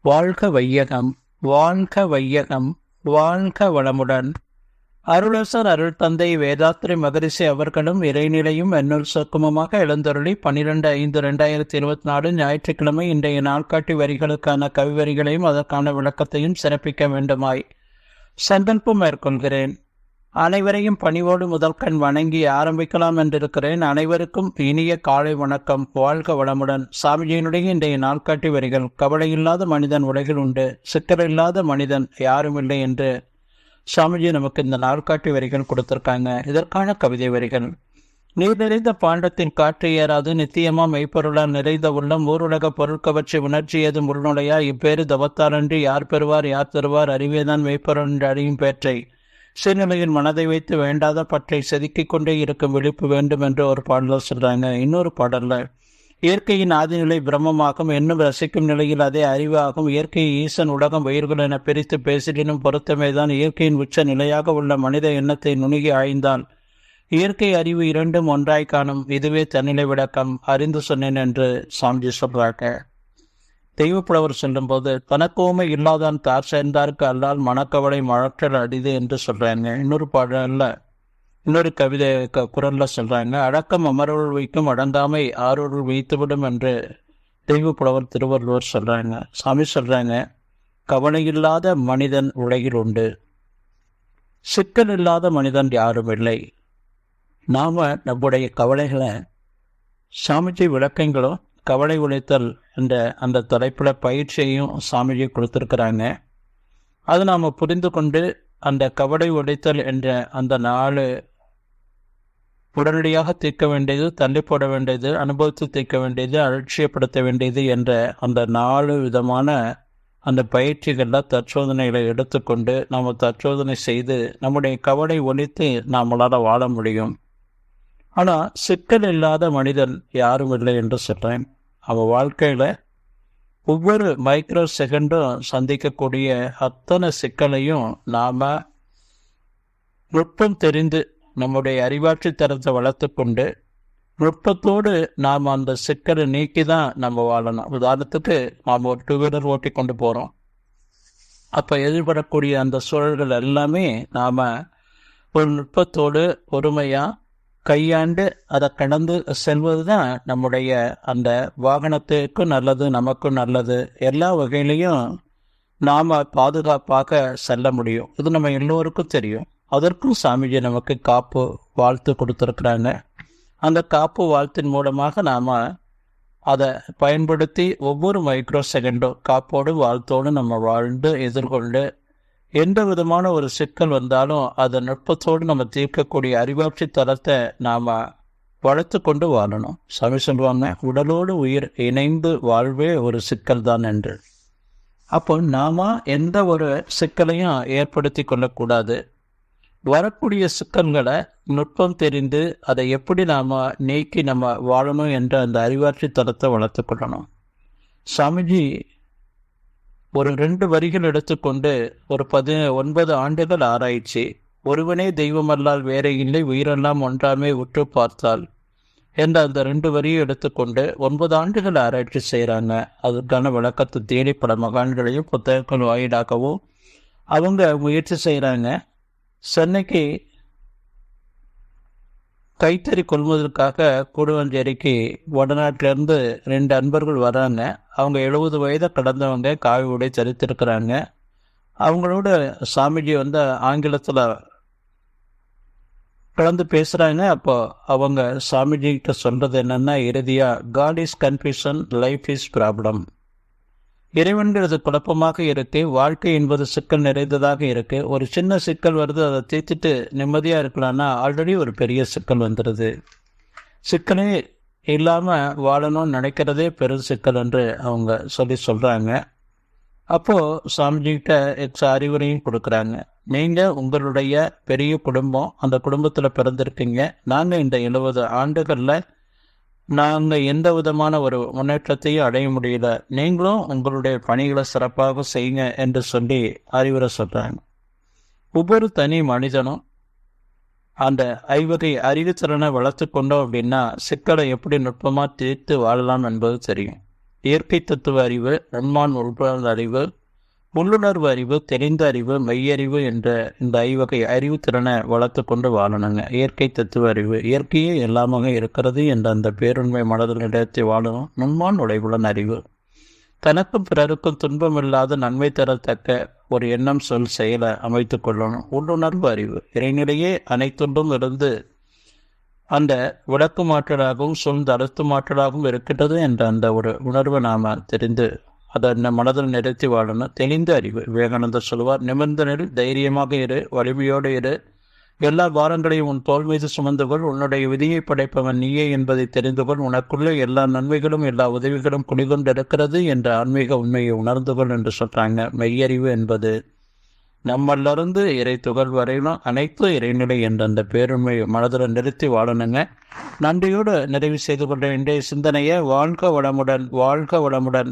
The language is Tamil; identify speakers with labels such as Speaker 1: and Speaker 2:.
Speaker 1: வாழ்க வையகம் வாழ்க வையகம் வாழ்க வளமுடன். அருளசர் அருள் தந்தை வேதாத்திரி மகரிஷி அவர்களும் இறைநிலையும் என்னுள் சொக்குமமாக எழுந்தருளி பன்னிரெண்டு ஐந்து ரெண்டாயிரத்தி இருபத்தி நாலு ஞாயிற்றுக்கிழமை இன்றைய நாள்காட்டி வரிகளுக்கான கவிவரிகளையும் அதற்கான விளக்கத்தையும் சிறப்பிக்க வேண்டுமாய். சங்கல்பம் மேற்கொள்கிறேன். அனைவரையும் பணிவோடு முதல் கண் வணங்கி ஆரம்பிக்கலாம் என்றிருக்கிறேன். அனைவருக்கும் இனிய காலை வணக்கம். வாழ்க வளமுடன். சாமிஜியினுடைய இன்றைய நாள்காட்டி வரிகள். கவலையில்லாத மனிதன் உலகில் உண்டு. சிக்கலில்லாத மனிதன் யாரும் இல்லை என்று சாமிஜி நமக்கு இந்த நாள்காட்டி வரிகள் கொடுத்திருக்காங்க. இதற்கான கவிதை வரிகள். நீர் நிறைந்த பாண்டத்தின் காற்று ஏறாது நித்தியமா மெய்ப்பொருளால் நிறைந்த உள்ளம் ஊருலக பொருட்கவற்றை உணர்ச்சி ஏதும் உள்நுழையா? இப்பேறு தவத்தாரன்றி யார் பெறுவார் யார் தருவார்? அறிவேதான் மெய்ப்பொருள் என்று அறியும் பேற்றை. சிறுநிலையின் மனதை வைத்து வேண்டாத பற்றை செதுக்கிக் கொண்டே இருக்கும் விழிப்பு வேண்டும் என்று ஒரு பாடலில் சொல்றாங்க. இன்னொரு பாடல்ல இயற்கையின் ஆதிநிலை பிரம்மமாகும் என்னும் ரசிக்கும் நிலையில் அதே அறிவாகும். இயற்கை ஈசன் உலகம் உயிர்கள் என பிரித்து பேசிடினும் பொருத்தமேதான் இயற்கையின் உச்ச நிலையாக உள்ள மனித எண்ணத்தை நுணுகி ஆய்ந்தால். இயற்கை அறிவு இரண்டும் ஒன்றாய் காணும். இதுவே தன்னிலை விளக்கம் அறிந்து சொன்னேன் என்று சாமிஜி சொல்றாங்க. தெய்வப்புலவர் செல்லும்போது தனக்கோமை இல்லாதான் தார் சேர்ந்தார்க்கு அல்லால் மனக்கவலை மழற்றல் அடிது என்று சொல்றாங்க. இன்னொரு பாடல்ல இன்னொரு கவிதை க- குரல்ல சொல்றாங்க. அடக்கம் அமரருள் வைக்கும் அடங்காமை ஆரொருள் வைத்துவிடும் என்று தெய்வப்புலவர் திருவள்ளுவர் சொல்றாங்க. சாமி சொல்றாங்க கவலையில்லாத மனிதன் உலகில் உண்டு. சிக்கல் இல்லாத மனிதன் யாரும் இல்லை. நாம நம்முடைய கவலைகளை சாமிஜி விளக்கங்களும் கவலை உழைத்தல் என்ற அந்த தலைப்பில் பயிற்சியையும் சாமிஜி கொடுத்துருக்குறாங்க. அது நாம் புரிந்து கொண்டு அந்த கவலை உழைத்தல் என்ற அந்த நாலு உடனடியாக தீர்க்க வேண்டியது தள்ளி போட வேண்டியது அனுபவித்து தீர்க்க வேண்டியது அலட்சியப்படுத்த வேண்டியது என்ற அந்த நாலு விதமான அந்த பயிற்சிகளில் தற்சோதனைகளை எடுத்துக்கொண்டு நாம் தற்சோதனை செய்து நம்முடைய கவலை ஒழித்து நம்மளால் வாழ முடியும். ஆனால் சிக்கல் இல்லாத மனிதன் யாரும் இல்லை என்று சொல்கிறேன் அவன் வாழ்க்கையில் ஒவ்வொரு மைக்ரோ செகண்டும் சந்திக்கக்கூடிய அத்தனை சிக்கலையும் நாம் நுட்பம் தெரிந்து நம்முடைய அறிவாட்சி தரத்தை வளர்த்து கொண்டு நுட்பத்தோடு நாம் அந்த சிக்கலை நீக்கி தான் நம்ம வாழணும். உதாரணத்துக்கு நாம் ஒரு டூ வீலர் ஓட்டி கொண்டு போகிறோம் அப்போ எதிர்படக்கூடிய அந்த சூழல்கள் எல்லாமே நாம் ஒரு நுட்பத்தோடு பொறுமையாக கையாண்டு அதை கடந்து செல்வது தான் நம்முடைய அந்த வாகனத்துக்கும் நல்லது நமக்கும் நல்லது. எல்லா வகையிலையும் நாம் பாதுகாப்பாக செல்ல முடியும். இது நம்ம எல்லோருக்கும் தெரியும். அதற்கும் சாமிஜி நமக்கு காப்பு வாழ்த்து கொடுத்துருக்குறாங்க. அந்த காப்பு வாழ்த்தின் மூலமாக நாம் அதை பயன்படுத்தி ஒவ்வொரு மைக்ரோ செகண்டும் காப்போடு வாழ்த்தோடு நம்ம வாழ்ந்து எதிர்கொண்டு எந்த விதமான ஒரு சிக்கல் வந்தாலும் அதை நுட்பத்தோடு நம்ம தீர்க்கக்கூடிய அறிவாட்சி தரத்தை நாம் வளர்த்து கொண்டு வாழணும். சாமி சொல்லுவாங்க உடலோடு உயிர் இணைந்து வாழ்வே ஒரு சிக்கல் தான் என்று. அப்போ நாம எந்த ஒரு சிக்கலையும் ஏற்படுத்தி கொள்ளக்கூடாது. வரக்கூடிய சிக்கல்களை நுட்பம் தெரிந்து அதை எப்படி நாம் நீக்கி நம்ம வாழணும் என்ற அந்த அறிவாட்சி தரத்தை வளர்த்து கொள்ளணும். சாமிஜி ஒரு ரெண்டு வரிகள் எடுத்துக்கொண்டு ஒரு பதி ஒன்பது ஆண்டுகள் ஆராய்ச்சி. ஒருவனே தெய்வமல்லால் வேற இல்லை உயிரெல்லாம் ஒன்றாமே உற்று பார்த்தால் என்ற அந்த ரெண்டு வரியும் எடுத்துக்கொண்டு ஒன்பது ஆண்டுகள் ஆராய்ச்சி செய்கிறாங்க. அதற்கான விளக்கத்தை தேடி பல மகான்களையும் புத்தகங்கள் வாயிலாகவும் அவங்க முயற்சி செய்கிறாங்க. சென்னைக்கு கைத்தறி கொள்வதற்காக கூடுவஞ்சேரிக்கு வடநாட்டிலேருந்து ரெண்டு அன்பர்கள் வராங்க. அவங்க எழுபது வயதை கடந்தவங்க காவி உடை சரித்திருக்கிறாங்க. அவங்களோட சாமிஜி வந்து ஆங்கிலத்தில் கலந்து பேசுகிறாங்க அப்போ அவங்க சாமிஜி கிட்ட சொல்கிறது என்னென்னா இறுதியாக God is confusion life is problem இறைவன்கிறது குழப்பமாக இருக்கு வாழ்க்கை என்பது சிக்கல் நிறைந்ததாக இருக்கு. ஒரு சின்ன சிக்கல் வருது அதை தீர்த்துட்டு நிம்மதியாக இருக்கலாம்னா ஆல்ரெடி ஒரு பெரிய சிக்கல் வந்துடுது சிக்கலே இல்லாமல் வாழணும்னு நினைக்கிறதே பெரும் சிக்கல் என்று அவங்க சொல்லி சொல்கிறாங்க அப்போது சாமிஜிகிட்ட எக்ஸ் அறிவுரையும் கொடுக்குறாங்க. நீங்கள் உங்களுடைய பெரிய குடும்பம் அந்த குடும்பத்தில் பிறந்திருக்கீங்க. நாங்கள் இந்த எழுபது ஆண்டுகளில் நாங்கள் எந்த விதமான ஒரு முன்னேற்றத்தையும் அடைய முடியல. நீங்களும் உங்களுடைய பணிகளை சிறப்பாக செய்யுங்க என்று சொல்லி அறிவுரை சொல்கிறாங்க ஒவ்வொரு தனி மனிதனும் அந்த ஐவகை அறிவுத்திறனை வளர்த்து கொண்டோம் அப்படின்னா சிக்கலை எப்படி நுட்பமாக தீர்த்து வாழலாம் என்பது தெரியும். இயற்கை தத்துவ அறிவு நன்மான் உள்புணர்ந்த அறிவு உள்ளுணர்வு அறிவு தெரிந்த அறிவு மெய்யறிவு என்ற இந்த ஐவகை அறிவு திறனை வளர்த்து கொண்டு வாழணுங்க. இயற்கை தத்துவ அறிவு இயற்கையே எல்லாமாக இருக்கிறது என்ற அந்த பேருண்மை மனதில் நிலையத்தை வாழணும். நுண்மான் உழைவுடன் அறிவு. தனக்கும் பிறருக்கும் துன்பமில்லாத நன்மை தரத்தக்க ஒரு எண்ணம் சொல் செயலை அமைத்துக் கொள்ளணும். உள்ளுணர்வு அறிவு. இறைநிலையே அனைத்துண்டும் இருந்து அந்த விளக்கு மாற்றலாகவும் சொல் தரத்து மாற்றலாகவும் இருக்கின்றது என்ற அந்த ஒரு உணர்வை நாம் தெரிந்து அதை என்ன மனதில் நிறுத்தி வாழணும். தெளிந்த அறிவு. விவேகானந்தர் சொல்வார் நிமிர்ந்த தைரியமாக இரு வலிமையோடு இரு. எல்லா பாரங்களையும் உன் தோல் மீது சுமந்து கொள். உன்னுடைய விதியை படைப்பவன் நீயே என்பதை தெரிந்து கொள். உனக்குள்ளே எல்லா நன்மைகளும் எல்லா உதவிகளும் குடிகொண்டிருக்கிறது என்ற ஆன்மீக உண்மையை உணர்ந்து கொள் என்று சொல்கிறாங்க மெய்யறிவு என்பது நம்மளிருந்து இறை துகள் வரையிலும் அனைத்து இறைநிலை என்ற அந்த பேருண்மையை மனதில் நிறுத்தி வாழணுங்க. நன்றியோடு நிறைவு செய்து கொண்ட இன்றைய சிந்தனையை வாழ்க வளமுடன் வாழ்க வளமுடன்